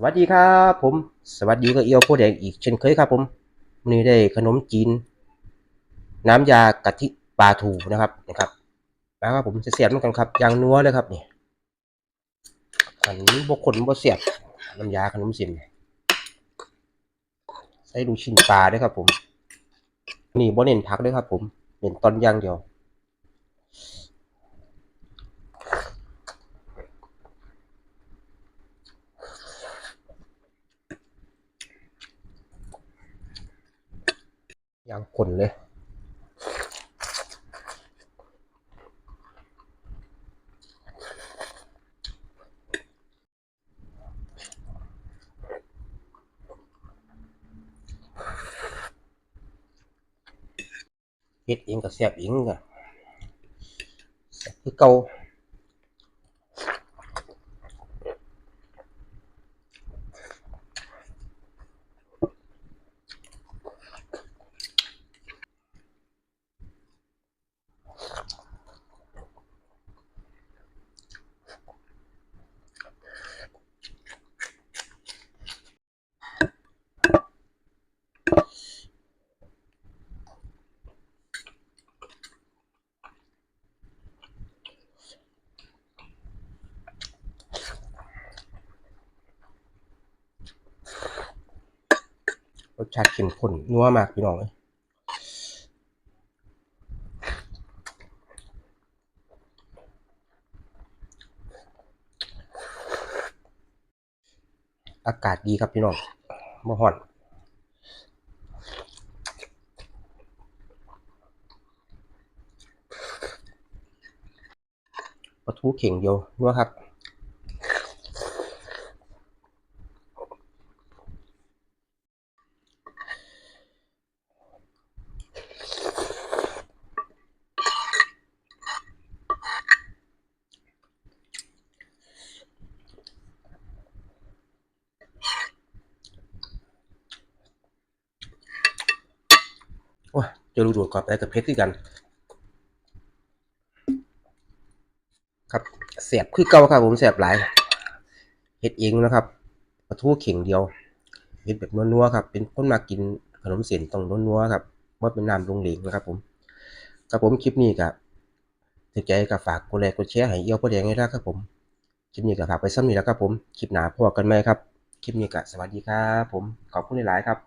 สวัสดีครับผมสวัสดีกับเอียวโพแดงอีกเช่นเคยครับผมวันนี้ได้ขนมจีน น้ำยากะทิปลาทูนะครับนะครับแล้วครับผมเสียบเหมันกันครับย่างนัวเลยครับนี่อันนี้บกขนบกเสียบน้ำยาขนมจีนใส่ลูชิ้นปลาด้วยครับผม นี่บ่เน้นผักด้วยครับผมเน้นตอนย่างเดียว อย่างคนเลยเฮ็ดเองก็แซ่บเองก็คือเก่าๆ รสชาติเข้มข้นนัวมากพี่น้องเอ้ยอากาศดีครับพี่น้องบ่ฮ้อนปลาทูเข่งเดียวนัวครับ โอ้ยเจะรู้ดูดกอบได้กับเพชรคือกันครับเสียบคือเก่าครับผมเสียบหลายเฮ็ดเองนะครับปลาทูเข่งเดียวเฮ็ดแบบนัวๆครับ เป็นคนมากินขนมเส้นต้องนัวๆครับว่าเป็นน้ำลงเหลงนะครับผมครับผมคลิปนี้ก็ถ้าใจก็ฝากกดไลค์กดแชร์ให้เอียวโพแดงให้ด้ครับผมคลิปนี้ก็ฝากไปซ้ำนี้แล้วครับผมคลิปหนาพบกันใหมครับคลิปนี้ก็สวัสดีครับผมขอบคุณหลายๆครับ